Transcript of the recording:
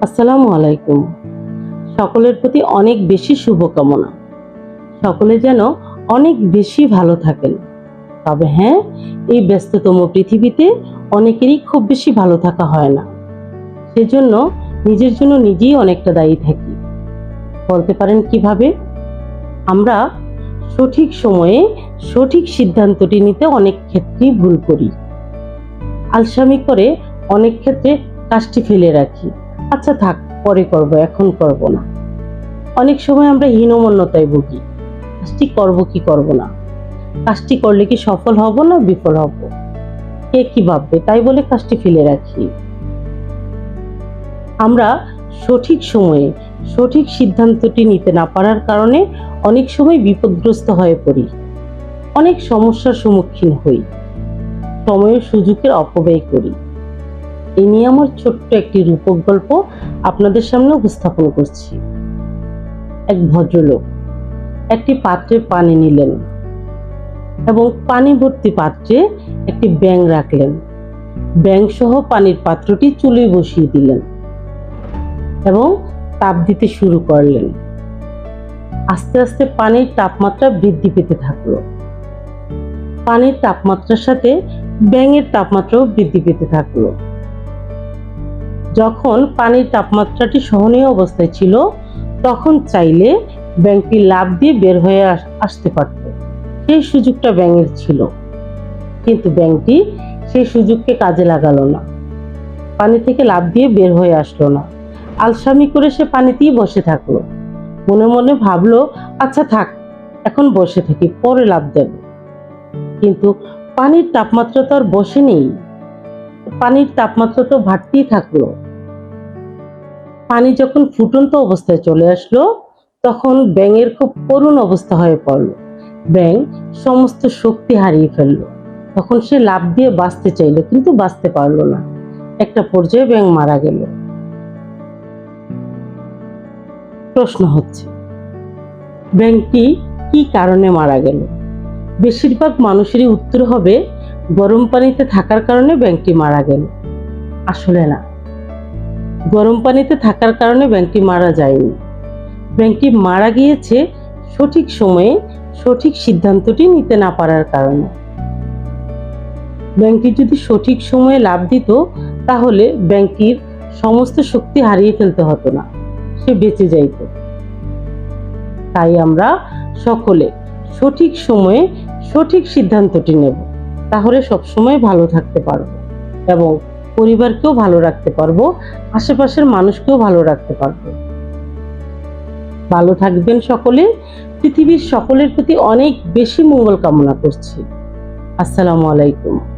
আসসালামু আলাইকুম। সকলের প্রতি অনেক বেশি শুভকামনা। সকলে যেন অনেক বেশি ভালো থাকেন। তবে হ্যাঁ এই ব্যস্ততম পৃথিবীতে অনেকেরই খুব বেশি ভালো থাকা হয় না। সেজন্য নিজের জন্য নিজেই অনেকটা দায়ী থাকি। বলতে পারেন কীভাবে? আমরা সঠিক সময়ে সঠিক সিদ্ধান্তটি নিতে অনেক ক্ষেত্রেই ভুল করি। আলসামি করে অনেক ক্ষেত্রে কাজটি ফেলে রাখি। আচ্ছা থাক, পরে করব, এখন করব না। অনেক সময় আমরা হীনমন্যতায় ভুগি। কাজটি করব কি করব না? কাজটি করলে কি সফল হব না বিফল হব? কে কি ভাববে? তাই বলে কাজটি ফেলে রাখি। আমরা সঠিক সময়ে সঠিক সিদ্ধান্তটি নিতে না পারার কারণে অনেক সময় বিপদগ্রস্ত হয়ে পড়ি। অনেক সমস্যার সম্মুখীন হই। সময়ের সুযোগের অপব্যয় করি। এ নিয়ে আমার ছোট্ট একটি রূপক গল্প আপনাদের সামনে উপস্থাপন করছি। এক ভদ্রলোক একটি পাত্রে পানি নিলেন এবং পানি ভর্তি পাত্রে একটি ব্যাং রাখলেন। ব্যাং সহ পানির পাত্রটি চুলে বসিয়ে দিলেন এবং তাপ দিতে শুরু করলেন। আস্তে আস্তে পানির তাপমাত্রা বৃদ্ধি পেতে থাকল। পানির তাপমাত্রার সাথে ব্যাঙের তাপমাত্রাও বৃদ্ধি পেতে থাকল। যখন পানির তাপমাত্রাটি সহনীয় অবস্থায় ছিল, তখন চাইলে ব্যাংকটি লাভ দিয়ে বের হয়ে আসতে পারত। সেই সুযোগটা ব্যাঙের ছিল। কিন্তু ব্যাংকটি সেই সুযোগকে কাজে লাগালো না। পানি থেকে লাভ দিয়ে বের হয়ে আসলো না। আলসামি করে সে পানিতেই বসে থাকল। মনে মনে ভাবলো আচ্ছা থাক, এখন বসে থাকি, পরে লাভ দেব। কিন্তু পানির তাপমাত্রা তো আর বসে নেই পানির তাপমাত্রা তো বাড়তেই থাকল। পানি যখন ফুটন্ত অবস্থায় চলে আসলো, তখন ব্যাঙের খুব করুণ অবস্থা হয়ে পড়ল। ব্যাং সমস্ত শক্তি হারিয়ে ফেলল। তখন সে লাভ দিয়ে বাঁচতে চাইলো, কিন্তু বাঁচতে পারল না। একটা পর্যায়ে ব্যাং মারা গেল। প্রশ্ন হচ্ছে ব্যাংকটি কি কারণে মারা গেল? বেশিরভাগ মানুষেরই উত্তর হবে, গরম পানিতে থাকার কারণে ব্যাংকটি মারা গেল। আসলে না। গরম পানিতে থাকার কারণে ব্যাংকটি মারা যায়নি। ব্যাংকটি মারা গিয়েছে সঠিক সময়ে সঠিক সিদ্ধান্তটি নিতে না পারার কারণে। ব্যাংকটি যদি সঠিক সময়ে লাভ দিত, তাহলে ব্যাংকটির সমস্ত শক্তি হারিয়ে ফেলতে হতো না। সে বেঁচে যাইত। তাই আমরা সকলে সঠিক সময়ে সঠিক সিদ্ধান্তটি নেব। তাহলে সবসময় ভালো থাকতে পারব এবং পরিবারকেও ভালো রাখতে পারব, আশেপাশের মানুষকেও ভালো রাখতে পারব। ভালো থাকবেন সকলে, পৃথিবীর সকলের প্রতি অনেক বেশি মঙ্গল কামনা করছি। আসসালামু আলাইকুম।